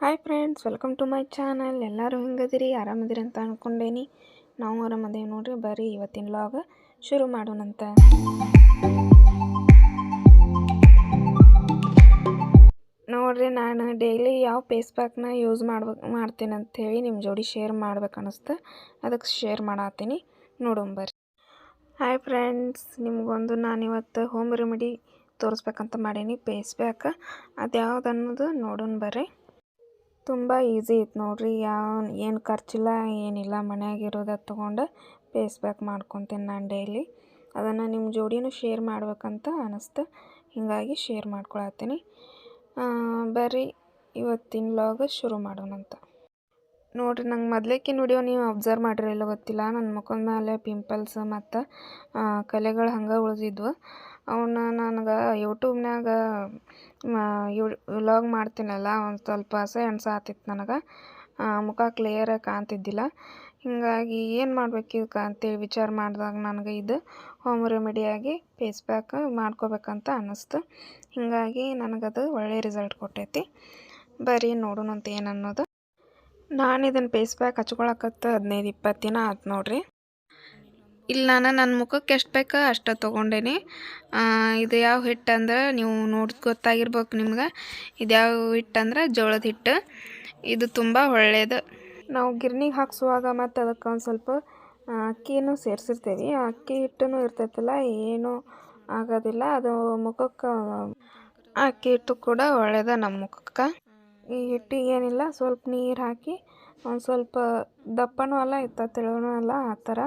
Hi friends welcome to my channel ಎಲ್ಲರೂ ಹೆಂಗದಿರಿ? ಆರಾಮದಿರಿ ಅಂತ ಅಂದ್ಕೊಂಡೇನಿ ನಾವು ಆರಾಮದೇವಿ ನೋಡ್ರಿ, ಬರ್ರಿ ಇವತ್ತಿನ ಲಾಗ ಶುರು ಮಾಡೋಣಂತ. ನೋಡ್ರಿ, ನಾನು ಡೈಲಿ ಯಾವ ಫೇಸ್ ಪ್ಯಾಕ್ನ ಯೂಸ್ ಮಾಡ್ಬೇಕು ಮಾಡ್ತೀನಿ ಅಂಥೇಳಿ ನಿಮ್ಮ ಜೋಡಿ ಶೇರ್ ಮಾಡ್ಬೇಕು ಅನ್ನಿಸ್ತು ಅದಕ್ಕೆ ಶೇರ್ ಮಾಡತ್ತೀನಿ ನೋಡೋಣ ಬರ್ರಿ. ಹಾಯ್ ಫ್ರೆಂಡ್ಸ್ ನಿಮಗೊಂದು ನಾನು ಇವತ್ತು ಹೋಮ್ ರೆಮಿಡಿ ತೋರಿಸ್ಬೇಕಂತ ಮಾಡೀನಿ ಫೇಸ್ ಪ್ಯಾಕ್ ಅದು ಯಾವ್ದು ಅನ್ನೋದು ನೋಡೋಣ ಬರ್ರಿ. ತುಂಬ ಈಸಿ ಇತ್ತು ನೋಡಿರಿ. ಯಾವ ಏನು ಖರ್ಚಿಲ್ಲ, ಏನಿಲ್ಲ ಮನೆಯಾಗಿರೋದ ತೊಗೊಂಡು ಪೇಸ್ ಬ್ಯಾಕ್ ಮಾಡ್ಕೊತೀನಿ ನಾನು ಡೈಲಿ ಅದನ್ನು ನಿಮ್ಮ ಜೋಡಿನೂ ಶೇರ್ ಮಾಡ್ಬೇಕಂತ ಅನ್ನಿಸ್ತು ಹೀಗಾಗಿ ಶೇರ್ ಮಾಡ್ಕೊಳತ್ತೀನಿ. ಬರ್ರಿ, ಇವತ್ತಿನ ಲಾಗ್ ಶುರು ಮಾಡೋಣಂತ ನೋಡಿರಿ, ನಂಗೆ ಮೊದಲೇಕಿನ ವಿಡಿಯೋ ನೀವು ಅಬ್ಸರ್ವ್ ಮಾಡಿರಲ್ಲ ಗೊತ್ತಿಲ್ಲ. ನನ್ನ ಮುಖದ ಮೇಲೆ ಪಿಂಪಲ್ಸ್ ಮತ್ತು ಕಲೆಗಳು ಹಂಗೆ ಉಳಿದಿದ್ವು. ಅವನ್ನ ನನಗೆ ಯೂಟ್ಯೂಬ್ನಾಗ ವ್ಲಾಗ್ ಮಾಡ್ತೀನಲ್ಲ, ಒಂದು ಸ್ವಲ್ಪ ಅಸಹ್ಯ ಆತಿತ್ತು ನನಗೆ. ಮುಖ ಕ್ಲಿಯರಾಗಿ ಕಾಣ್ತಿದ್ದಿಲ್ಲ. ಹೀಗಾಗಿ ಏನು ಮಾಡ್ಬೇಕು ಇದಕ್ಕೆ ಅಂತೇಳಿ ವಿಚಾರ ಮಾಡಿದಾಗ ನನಗೆ ಇದು ಹೋಮ್ ರೆಮಿಡಿಯಾಗಿ ಫೇಸ್ ಪ್ಯಾಕ್ ಮಾಡ್ಕೋಬೇಕಂತ ಅನ್ನಿಸ್ತು ಹೀಗಾಗಿ ನನಗದು ಒಳ್ಳೆಯ ರಿಸಲ್ಟ್ ಕೊಟ್ಟೈತಿ. ಬರೀ ನೋಡೋಣಂತ ಏನು ಅನ್ನೋದು. ನಾನು ಇದನ್ನು ಫೇಸ್ ಪ್ಯಾಕ್ ಹಚ್ಕೊಳಕತ್ತ ಹದಿನೈದು ಇಪ್ಪತ್ತು ದಿನ ಆಯ್ತು ನೋಡ್ರಿ. ಇಲ್ಲಿ ನಾನು ನನ್ನ ಮುಖಕ್ಕೆ ಎಷ್ಟು ಬೇಕೋ ಅಷ್ಟು ತೊಗೊಂಡೇನಿ. ಇದು ಯಾವ ಹಿಟ್ಟು ಅಂದ್ರೆ ನೀವು ನೋಡಿ ಗೊತ್ತಾಗಿರ್ಬೇಕು ನಿಮ್ಗೆ. ಇದು ಯಾವ ಹಿಟ್ಟು ಅಂದ್ರೆ ಜೋಳದ ಹಿಟ್ಟು ಇದು ತುಂಬ ಒಳ್ಳೆಯದು ನಾವು ಗಿರ್ನಿಗೆ ಹಾಕ್ಸುವಾಗ ಮತ್ತು ಅದಕ್ಕೆ ಒಂದು ಸ್ವಲ್ಪ ಅಕ್ಕಿನೂ ಸೇರಿಸಿರ್ತೀವಿ. ಅಕ್ಕಿ ಹಿಟ್ಟು ಇರ್ತೈತಲ್ಲ, ಏನೂ ಆಗೋದಿಲ್ಲ. ಅದು ಮುಖಕ್ಕೆ ಅಕ್ಕಿ ಹಿಟ್ಟು ಕೂಡ ಒಳ್ಳೆಯದ ನಮ್ಮ ಮುಖಕ್ಕೆ. ಈ ಹಿಟ್ಟಿಗೆ ಏನಿಲ್ಲ, ಸ್ವಲ್ಪ ನೀರು ಹಾಕಿ ಒಂದು ಸ್ವಲ್ಪ ದಪ್ಪನೂ ಅಲ್ಲ, ಇತ್ತ ತೆಳುವೂ ಅಲ್ಲ, ಆ ಥರ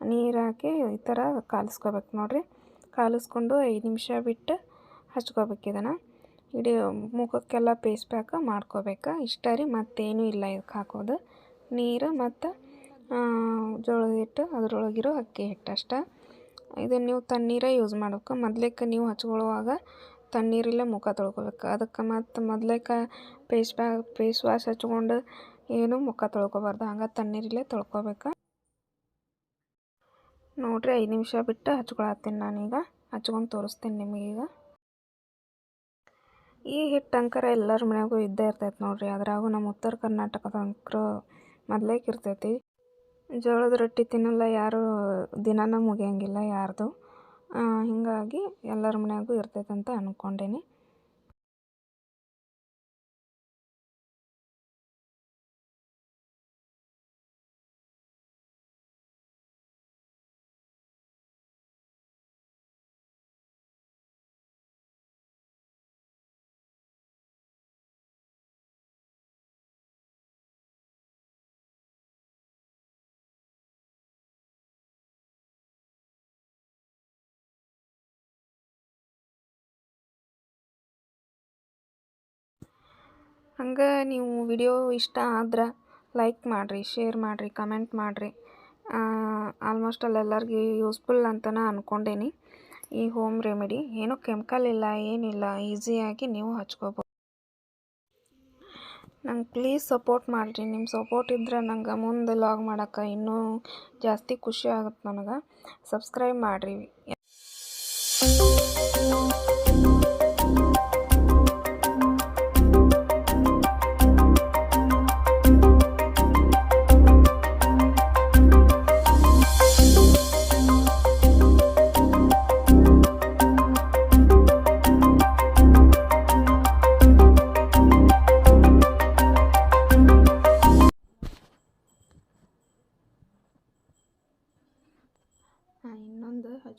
ನೀರು ಹಾಕಿ ಈ ಥರ ಕಾಲಿಸ್ಕೋಬೇಕು ನೋಡಿರಿ. ಕಾಲಿಸ್ಕೊಂಡು ಐದು ನಿಮಿಷ ಬಿಟ್ಟು ಹಚ್ಕೋಬೇಕು ಇದನ್ನು. ಇಡೀ ಮುಖಕ್ಕೆಲ್ಲ ಪೇಸ್ ಪ್ಯಾಕ್ ಮಾಡ್ಕೋಬೇಕು. ಇಷ್ಟ ರೀ, ಮತ್ತೇನೂ ಇಲ್ಲ ಇದಕ್ಕೆ ಹಾಕೋದು. ನೀರು ಮತ್ತು ಜೋಳದ ಹಿಟ್ಟು, ಅದರೊಳಗಿರೋ ಅಕ್ಕಿ ಹಿಟ್ಟು ಅಷ್ಟೆ. ಇದನ್ನು ನೀವು ತಣ್ಣೀರೇ ಯೂಸ್ ಮಾಡ್ಬೇಕು. ಮೊದ್ಲೇಕ ನೀವು ಹಚ್ಕೊಳ್ಳುವಾಗ ತಣ್ಣೀರಲ್ಲೇ ಮುಖ ತೊಳ್ಕೊಬೇಕು. ಅದಕ್ಕೆ ಮತ್ತು ಮೊದ್ಲೇಕ ಪೇಸ್ ಪ್ಯಾಕ್ ಫೇಸ್ ವಾಶ್ ಹಚ್ಕೊಂಡು ಏನು ಮುಖ ತೊಳ್ಕೊಬಾರ್ದು. ಹಂಗೆ ತಣ್ಣೀರಲ್ಲೇ ತೊಳ್ಕೊಬೇಕು. ನೋಡ್ರಿ ಐದು ನಿಮಿಷ ಬಿಟ್ಟು ಹಚ್ಕೊಳತ್ತೀನಿ ನಾನೀಗ. ಹಚ್ಕೊಂಡು ತೋರಿಸ್ತೀನಿ ನಿಮಗೀಗ. ಈ ಹಿಟ್ಟು ಅಂಕರ ಎಲ್ಲರ ಮನೆಗೂ ಇದ್ದೇ ಇರ್ತೈತೆ ನೋಡ್ರಿ. ಅದ್ರಾಗು ನಮ್ಮ ಉತ್ತರ ಕರ್ನಾಟಕದ ಅಂಕರು ಮೊದ್ಲೇಕ್ ಇರ್ತೈತಿ ಜೋಳದ ರೊಟ್ಟಿ ತಿನ್ನಲ್ಲ ಯಾರು, ದಿನಾನ ಮುಗಿಯಂಗಿಲ್ಲ ಯಾರ್ದು. ಹೀಗಾಗಿ ಎಲ್ಲರ ಮನೆಗೂ ಇರ್ತೈತೆ ಅಂತ ಅಂದ್ಕೊಂಡೇನಿ ಹಂಗೆ ನೀವು ವಿಡಿಯೋ ಇಷ್ಟ ಆದ್ರೆ ಲೈಕ್ ಮಾಡಿರಿ, ಶೇರ್ ಮಾಡಿರಿ, ಕಮೆಂಟ್ ಮಾಡಿರಿ. ಆಲ್ಮೋಸ್ಟ್ ಅಲ್ಲೆಲ್ಲರಿಗೂ ಯೂಸ್ಫುಲ್ ಅಂತಲೇ ಅಂದ್ಕೊಂಡೇನಿ ಈ ಹೋಮ್ ರೆಮಿಡಿ ಏನೂ ಕೆಮಿಕಲ್ ಇಲ್ಲ, ಏನಿಲ್ಲ, ಈಸಿಯಾಗಿ ನೀವು ಹಚ್ಕೋಬೋದು. ನಂಗೆ ಪ್ಲೀಸ್ ಸಪೋರ್ಟ್ ಮಾಡಿರಿ, ನಿಮ್ಮ ಸಪೋರ್ಟ್ ಇದ್ರೆ ನಂಗೆ ಮುಂದೆ ಲಾಗ್ ಮಾಡೋಕೆ ಇನ್ನೂ ಜಾಸ್ತಿ ಖುಷಿ ಆಗುತ್ತೆ ನನಗೆ. ಸಬ್ಸ್ಕ್ರೈಬ್ ಮಾಡಿರಿ.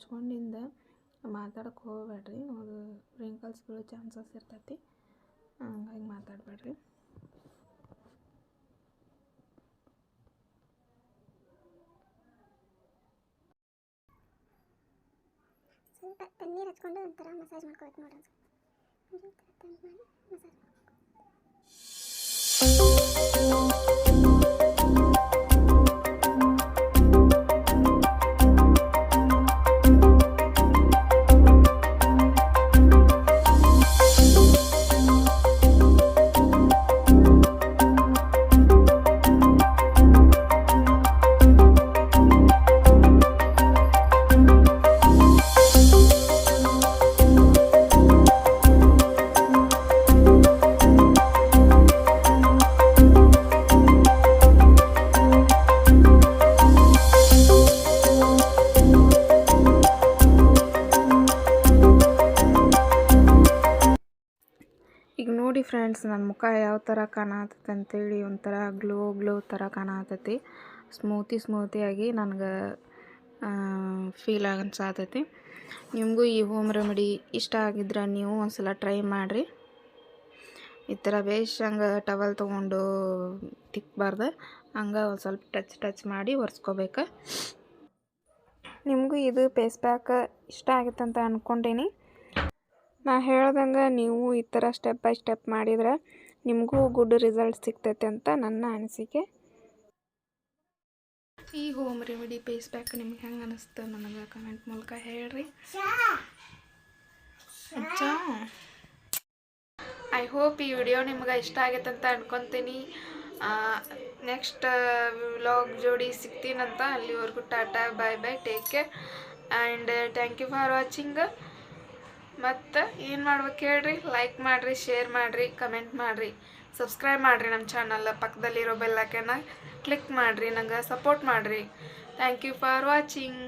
ಇನ್ನೊಂದು ಹಚ್ಕೊಂಡಿಂದ ಮಾತಾಡೋಕೆ ಹೋಗಬೇಡ್ರಿ ಅದು ರಿಂಕಲ್ಸ್ ಬೀಳೋ ಚಾನ್ಸಸ್ ಇರ್ತೈತಿ ಹಂಗಾಗಿ ಮಾತಾಡಬೇಡ್ರಿ ಸ್ವಲ್ಪ ತಣ್ಣೀರು ಹಚ್ಕೊಂಡು ಒಂಥರ ಮಸಾಜ್ ಮಾಡ್ಕೋಬೇಕು ನೋಡ್ರಿ ಮಾಡಿ ಮಸಾಜ್ ಫ್ರೆಂಡ್ಸ್ ನನ್ನ ಮುಖ ಯಾವ ಥರ ಕಾಣತೈತೆ ಅಂತೇಳಿ ಒಂಥರ ಗ್ಲೋ ಗ್ಲೋ ಥರ ಕಾಣತೈತಿ. ಸ್ಮೂತಿ ಸ್ಮೂತಿಯಾಗಿ ನನಗೆ ಫೀಲ್ ಅನ್ಸಾತೈತಿ. ನಿಮಗೂ ಈ ಹೋಮ್ ರೆಮಿಡಿ ಇಷ್ಟ ಆಗಿದ್ರೆ ನೀವು ಒಂದ್ಸಲ ಟ್ರೈ ಮಾಡಿರಿ. ಈ ಥರ ಬೇಷ್ ಹಂಗೆ ಟವಲ್ ತೊಗೊಂಡು ತಿಕ್ಕಬಾರ್ದು ಹಂಗೆ ಒಂದು ಸ್ವಲ್ಪ ಟಚ್ ಟಚ್ ಮಾಡಿ ಒರೆಸ್ಕೋಬೇಕು. ನಿಮಗೂ ಇದು ಫೇಸ್ ಪ್ಯಾಕ್ ಇಷ್ಟ ಆಗುತ್ತೆ ಅಂತ ಅಂದ್ಕೊಂಡೀನಿ ನಾ ಹೇಳ್ದಂಗೆ ನೀವು ಈ ಥರ ಸ್ಟೆಪ್ ಬೈ ಸ್ಟೆಪ್ ಮಾಡಿದ್ರೆ ನಿಮಗೂ ಗುಡ್ ರಿಸಲ್ಟ್ ಸಿಗ್ತೈತೆ ಅಂತ ನನ್ನ ಅನಿಸಿಕೆ. ಈ ಹೋಮ್ ರೆಮಿಡಿ ಪೇಸ್ ಪ್ಯಾಕ್ ನಿಮ್ಗೆ ಹೆಂಗೆ ಅನಿಸ್ತು ನನಗೆ ಕಮೆಂಟ್ ಮೂಲಕ ಹೇಳ್ರಿ. ಐ ಹೋಪ್ ಈ ವಿಡಿಯೋ ನಿಮ್ಗೆ ಇಷ್ಟ ಆಗೈತೆ ಅಂತ ಅನ್ಕೊತೀನಿ. ನೆಕ್ಸ್ಟ್ ವ್ಲಾಗ್ ಜೋಡಿ ಸಿಗ್ತೀನಂತ ಅಲ್ಲಿವರೆಗೂ tata bye bye take care and thank you for watching ಮತ್ತು ಏನು ಮಾಡ್ಬೇಕು ಹೇಳ್ರಿ? ಲೈಕ್ ಮಾಡಿರಿ ಶೇರ್ ಮಾಡಿರಿ ಕಮೆಂಟ್ ಮಾಡಿರಿ. ಸಬ್ಸ್ಕ್ರೈಬ್ ಮಾಡಿರಿ ನಮ್ಮ ಚಾನಲ್ ಪಕ್ಕದಲ್ಲಿರೋ ಬೆಲ್ಲೈಕನ್ನ ಕ್ಲಿಕ್ ಮಾಡಿರಿ, ನಂಗೆ ಸಪೋರ್ಟ್ ಮಾಡಿರಿ. Thank you for watching